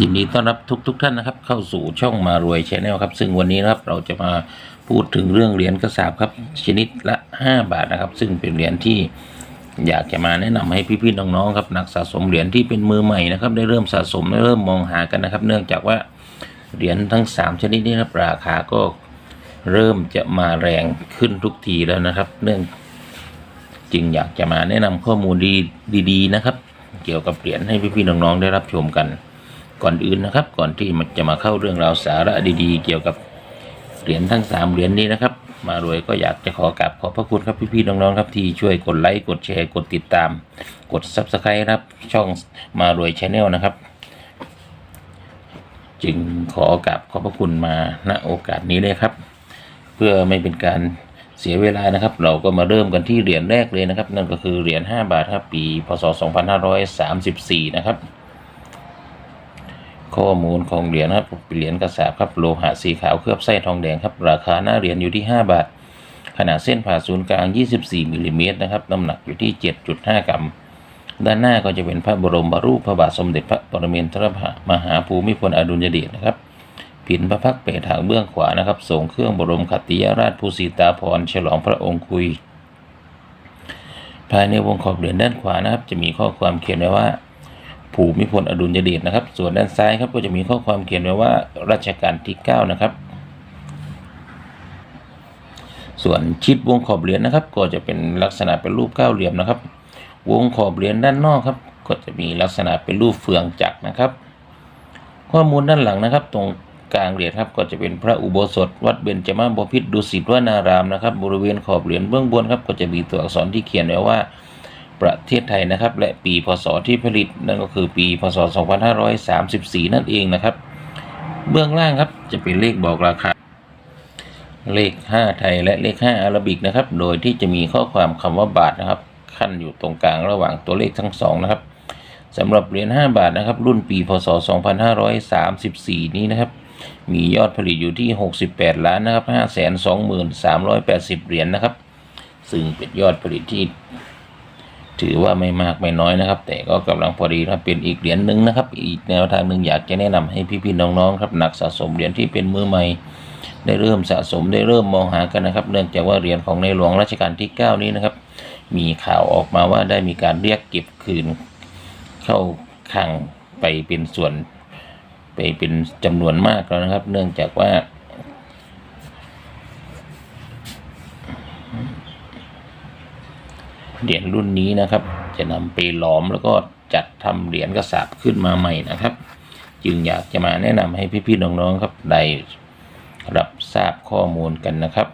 ยินดีต้อนรับทุกทุกท่านนะครับเข้าสู่ช่องมารวยชแนลครับ ซึ่งวันนี้นะครับเราจะมาพูดถึงเรื่องเหรียญกระสาบครับชนิดละ 5 บาทนะครับ ซึ่งเป็นเหรียญที่อยากจะมาแนะนำให้พี่ๆน้องๆครับนักสะสมเหรียญที่เป็นมือใหม่นะครับได้เริ่มสะสมได้เริ่มมองหากันนะครับ เนื่องจากว่าเหรียญทั้ง 3 ชนิดนี้นะครับราคาก็เริ่มจะมาแรงขึ้นทุกทีแล้วนะครับ เนื่องจึงอยากจะมาแนะนำข้อมูลดีดีๆนะครับ เกี่ยวกับเหรียญให้พี่ๆน้องๆได้รับชมกัน ก่อนอื่นนะครับ ก่อนที่มันจะมาเข้าเรื่องราวสาระดีๆ เกี่ยวกับเหรียญทั้งสามเหรียญนี้นะครับ มารวยก็อยากจะขอกราบขอบพระคุณครับพี่ๆน้องๆครับที่ช่วยกดไลค์กดแชร์กดติดตาม กด subscribe ครับช่องมารวยชาแนลนะครับ จึงขอกราบขอบพระคุณมาณโอกาสนี้เลยครับ เพื่อไม่เป็นการเสียเวลานะครับ เราก็มาเริ่มกันที่เหรียญแรกเลยนะครับ นั่นก็คือเหรียญ5บาทครับปีพศ2534นะครับ ข้อมูลของเหรียญครับเหรียญกระสาบครับโลหะสีขาวเคลือบไส้ทองแดงครับ ราคาหน้าเหรียญอยู่ที่ 5 บาท ขนาดเส้นผ่าศูนย์กลาง 24มิลลิเมตรนะครับน้ำหนักอยู่ที่ 7.5 กรัม ด้านหน้าก็จะเป็นพระบรมรูปพระบาทสมเด็จพระปรมินทรมหาภูมิพลอดุลยเดชนะครับผินพระพักตร์เปรทางเบื้องขวานะครับส่งเครื่องบรมขัตติยราชภูสิตาภรฉลองพระองค์คุย ภายในวงขอบเหรียญด้านขวานะครับ จะมีข้อความเขียนไว้ว่า ภูมิพลอดุลยเดชนะครับ ส่วนด้านซ้ายครับก็จะมีข้อความเขียนไว้ว่ารัชกาลที่ 9 นะครับ ส่วนชิดวงขอบเหรียญนะครับ ก็จะเป็นลักษณะเป็นรูปเก้าเหลี่ยมนะครับ วงขอบเหรียญด้านนอกครับ ก็จะมีลักษณะเป็นรูปเฟืองจักรนะครับ ข้อมูลด้านหลังนะครับ ตรงกลางเหรียญครับก็จะเป็นพระอุโบสถ วัดเบญจมาบพิตรดุสิตวนารามนะครับ บริเวณขอบเหรียญเบื้องบนครับก็จะมีตัวอักษรที่เขียนไว้ว่า ประเทศไทยนะครับ และปีพศที่ผลิตนั่นก็คือปีพศ 2534 นั่นเองนะครับ เบื้องล่างครับจะเป็นเลขบอกราคา เลข 5 ไทยและเลข 5 อาราบิกนะครับ โดยที่จะมีข้อความคำว่าบาทนะครับ ขั้นอยู่ตรงกลางระหว่างตัวเลขทั้งสองนะครับสำหรับเหรียญ5บาทนะครับ รุ่นปีพศ 2534 นี้นะครับ มียอดผลิตอยู่ที่ 68 ล้านนะครับ 523,380 เหรียญนะครับ ซึ่งเป็นยอดผลิตที่ ถือว่าไม่มากไม่น้อยนะครับ แต่ก็กำลังพอดีครับเป็นอีกเหรียญหนึ่งนะครับ อีกแนวทางหนึ่งอยากจะแนะนำให้พี่ๆน้องๆครับนักสะสมเหรียญที่เป็นมือใหม่ ได้เริ่มสะสมได้เริ่มมองหากันนะครับ เนื่องจากว่าเหรียญของในหลวงรัชกาลที่ 9 นี้นะครับ มีข่าวออกมาว่าได้มีการเรียกเก็บคืน เข้าคลังไปเป็นส่วน ไปเป็นจำนวนมากแล้วนะครับ เนื่องจากว่า เหรียญรุ่นนี้นะครับ จะนำไปหลอมแล้วก็จัดทำเหรียญกระสาบขึ้นมาใหม่นะครับ จึงอยากจะมาแนะนำให้พี่ๆน้องๆครับได้รับทราบข้อมูลกันนะครับ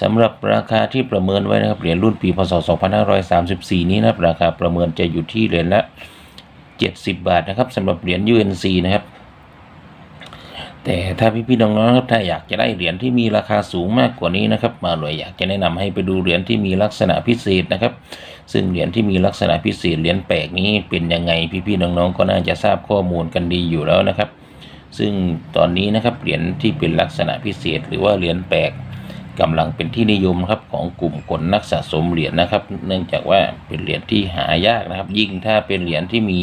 สำหรับราคาที่ประเมินไว้นะครับเหรียญรุ่นปีพศ 2534 นี้นะครับราคาประเมินจะอยู่ที่เหรียญละ 70 บาทนะครับสำหรับเหรียญ UNC นะครับ แต่ถ้าพี่ๆน้องๆครับถ้าอยากจะได้เหรียญที่มีราคาสูงมากกว่านี้นะครับมาเลยอยากจะแนะนำให้ไปดูเหรียญที่มีลักษณะพิเศษนะครับ ซึ่งเหรียญที่มีลักษณะพิเศษเหรียญแปลกนี้เป็นยังไงพี่ๆน้องๆก็น่าจะทราบข้อมูลกันดีอยู่แล้วนะครับ ซึ่งตอนนี้นะครับเหรียญที่เป็นลักษณะพิเศษ หรือว่าเหรียญแปลกกำลังเป็นที่นิยมครับของกลุ่มคนนักสะสมเหรียญนะครับ เนื่องจากว่าเป็นเหรียญที่หายากนะครับ ยิ่งถ้าเป็นเหรียญที่มี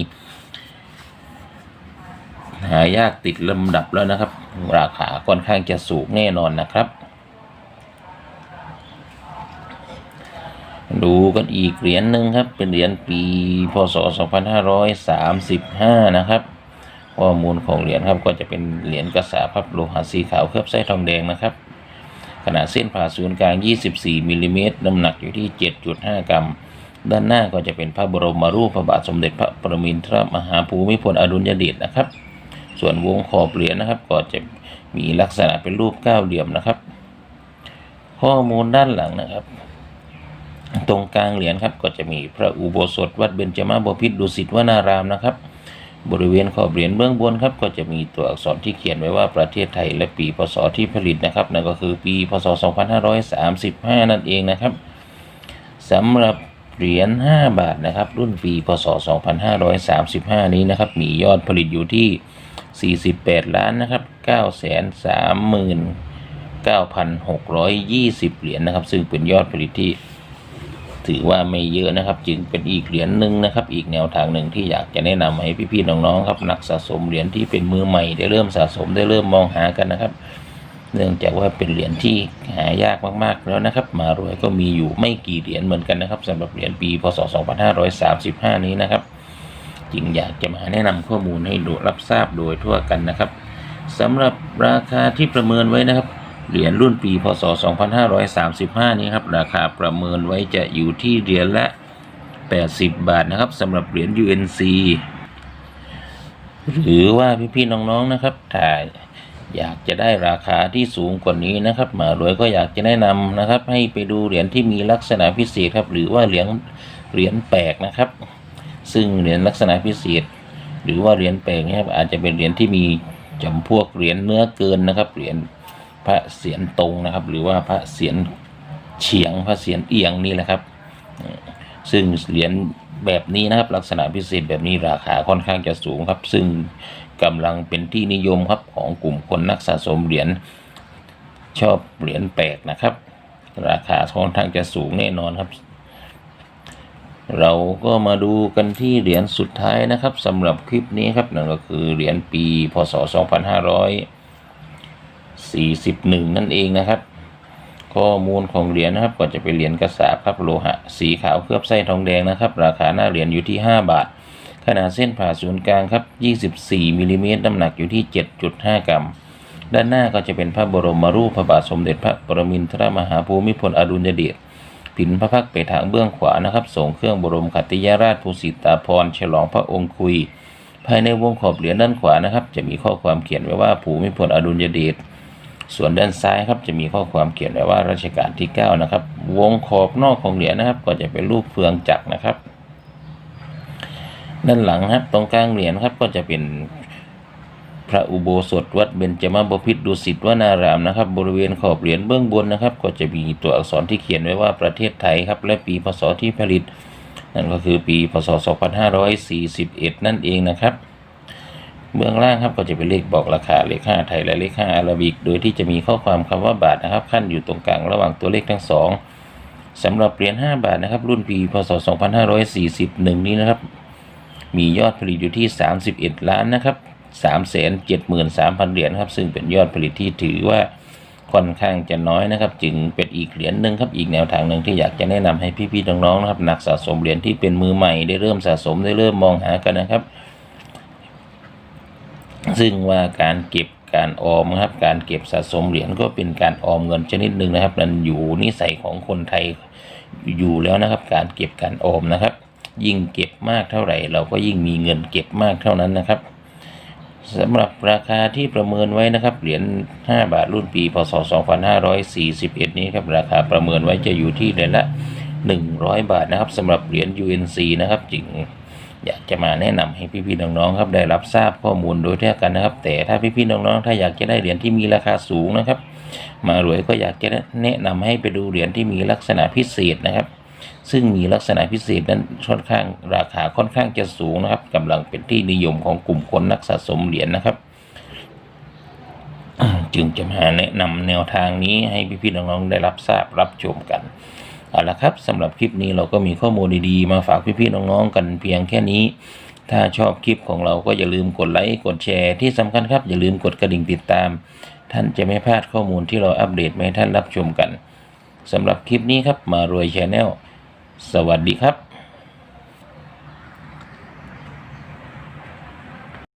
หายากติดลำดับแล้วนะครับ ราคาค่อนข้างจะสูงแน่นอนนะครับ ดูกันอีกเหรียญหนึ่งครับ เป็นเหรียญปีพศ 2535 นะครับข้อมูลของเหรียญครับก็จะเป็นเหรียญกระสาพับโลหะสีขาวเคลือบไส้ทองแดงนะครับ ขนาดเส้นผ่าศูนย์กลาง 24มิลลิเมตรน้ำหนักอยู่ที่ 7.5 กรัม ด้านหน้าก็จะเป็นพระบรมรูปพระบาทสมเด็จพระปรมินทรมหาภูมิพลอดุลยเดชนะครับ ส่วนวงขอบเหรียญนะครับ ก็จะมีลักษณะเป็นรูปเก้าเหลี่ยมนะครับ ข้อมูลด้านหลังนะครับ ตรงกลางเหรียญครับก็จะมีพระอุโบสถวัดเบญจมาบพิตรดุสิตวนารามนะครับ บริเวณขอบเหรียญเบื้องบนครับ ก็จะมีตัวอักษรที่เขียนไว้ว่าประเทศไทยและปีพศที่ผลิตนะครับนั่นก็คือปีพศ 2535 นั่นเองนะครับสำหรับเหรียญ5บาทนะครับ รุ่นปีพศ 2535 นี้นะครับ มียอดผลิตอยู่ที่ 48 ล้านนะครับ9 3 9,620 เหรียญนะครับ ซึ่งเป็นยอดผลิตที่ถือว่าไม่เยอะนะครับ จึงเป็นอีกเหรียญหนึ่งนะครับ อีกแนวทางหนึ่งที่อยากจะแนะนำให้พี่ๆน้องๆครับนักสะสมเหรียญที่เป็นมือใหม่ได้เริ่มสะสมได้เริ่มมองหากันนะครับ เนื่องจากว่าเป็นเหรียญที่หายากมากๆแล้วนะครับ มารวยก็มีอยู่ไม่กี่เหรียญเหมือนกันนะครับสำหรับเหรียญปีพศ 2535 นี้นะครับ จึงอยากจะมาแนะนำข้อมูลให้ดูรับทราบโดยทั่วกันนะครับสำหรับราคาที่ประเมินไว้นะครับ เหรียญรุ่นปีพศ 2535 นี้ครับราคาประเมินไว้จะอยู่ที่เหรียญละ 80 บาทนะครับสำหรับเหรียญ UNC หรือว่าพี่ๆน้องๆนะครับถ้าอยากจะได้ราคาที่สูงกว่านี้นะครับหมารวยก็อยากจะแนะนำนะครับ ให้ไปดูเหรียญที่มีลักษณะพิเศษครับ หรือว่าเหรียญเหรียญแปลกนะครับ ซึ่งเหรียญลักษณะพิเศษ หรือว่าเหรียญแปลกนะครับอาจจะเป็นเหรียญที่มีจำพวกเหรียญเนื้อเกินนะครับเหรียญพระเศียรตรงนะครับ หรือว่าพระเศียรเฉียงพระเศียรเอียงนี่แหละครับ ซึ่งเหรียญแบบนี้นะครับ ลักษณะพิเศษแบบนี้ราคาค่อนข้างจะสูงครับ ซึ่งกำลังเป็นที่นิยมครับของกลุ่มคนนักสะสมเหรียญชอบเหรียญแปลกนะครับ ราคาค่อนข้างจะสูงแน่นอนครับ เราก็มาดูกันที่เหรียญสุดท้ายนะครับสำหรับคลิปนี้ครับนั่นก็คือเหรียญปีพศ 2541 นั่นเองนะครับ ข้อมูลของเหรียญนะครับก็จะเป็นเหรียญกระสาบครับโลหะสีขาวเคลือบไส้ทองแดงนะครับ ราคาหน้าเหรียญอยู่ที่ 5 บาท ขนาดเส้นผ่าศูนย์กลางครับ 24มิลลิเมตรน้ำหนักอยู่ที่ 7.5 กรัม ด้านหน้าก็จะเป็นพระบรมรูปพระบาทสมเด็จพระปรมินทรมหาภูมิพลอดุลยเดช ผินพระพักตร์ไปทางเบื้องขวานะครับส่งเครื่องบรมขัตติยาราชภูสิตาภรฉลองพระองค์คุย ภายในวงขอบเหรียญด้านขวานะครับ จะมีข้อความเขียนไว้ว่าภูมิพลอดุลยเดชส่วนด้านซ้ายครับจะมีข้อความเขียนไว้ว่ารัชกาลที่9นะครับวงขอบนอกของเหรียญนะครับ ก็จะเป็นรูปเฟืองจักรนะครับ ด้านหลังครับตรงกลางเหรียญครับก็จะเป็น พระอุโบสถวัดเบญจมาบพิตรดุสิตวนารามนะครับ บริเวณขอบเหรียญเบื้องบนนะครับ ก็จะมีตัวอักษรที่เขียนไว้ว่าประเทศไทยครับและปีพศที่ผลิต นั่นก็คือปีพศ 2541 นั่นเองนะครับ เบื้องล่างครับก็จะเป็นเลขบอกราคาเลข5ไทยและเลข5อาราบิก โดยที่จะมีข้อความคำว่าบาทนะครับขั้นอยู่ตรงกลางระหว่างตัวเลขทั้งสองสำหรับเหรียญ5บาทนะครับ รุ่นปีพศ 2541 นี้นะครับ มียอดผลิตอยู่ที่ 31 ล้านนะครับ 373,000 เหรียญครับซึ่งเป็นยอดผลิตที่ถือว่าค่อนข้างจะน้อยนะครับ จึงเป็นอีกเหรียญหนึ่งครับอีกแนวทางหนึ่งที่อยากจะแนะนำให้พี่ๆน้องๆนะครับนักสะสมเหรียญที่เป็นมือใหม่ได้เริ่มสะสมได้เริ่มมองหากันนะครับ ซึ่งว่าการเก็บการออมครับการเก็บสะสมเหรียญก็เป็นการออมเงินชนิดหนึ่งนะครับนั่นอยู่นิสัยของคนไทยอยู่แล้วนะครับ การเก็บการออมนะครับ ยิ่งเก็บมากเท่าไหร่ เราก็ยิ่งมีเงินเก็บมากเท่านั้นนะครับ สำหรับราคาที่ประเมินไว้นะครับ เหรียญ 5 บาทรุ่นปีพศ 2541 นี้ครับ ราคาประเมินไว้จะอยู่ที่เหรียญละ 100 บาทนะครับสำหรับเหรียญ UNC นะครับจึงอยากจะมาแนะนำให้พี่ๆน้องๆครับได้รับทราบข้อมูลโดยเท่ากันนะครับ แต่ถ้าพี่ๆน้องๆถ้าอยากจะได้เหรียญที่มีราคาสูงนะครับ มารวยก็อยากจะแนะนำให้ไปดูเหรียญที่มีลักษณะพิเศษนะครับ ซึ่งมีลักษณะพิเศษนั้นค่อนข้างราคาค่อนข้างจะสูงนะครับกำลังเป็นที่นิยมของกลุ่มคนนักสะสมเหรียญนะครับ จึงจะมาแนะนำแนวทางนี้ให้พี่ๆน้องๆได้รับทราบรับชมกันเอาละครับสำหรับคลิปนี้เราก็มีข้อมูลดีๆ มาฝากพี่ๆน้องๆกันเพียงแค่นี้ ถ้าชอบคลิปของเราก็อย่าลืมกดไลค์กดแชร์ที่สำคัญครับ อย่าลืมกดกระดิ่งติดตาม ท่านจะไม่พลาดข้อมูลที่เราอัปเดตมาให้ท่านรับชมกันสำหรับคลิปนี้ครับมารวยชาแนล สวัสดีครับ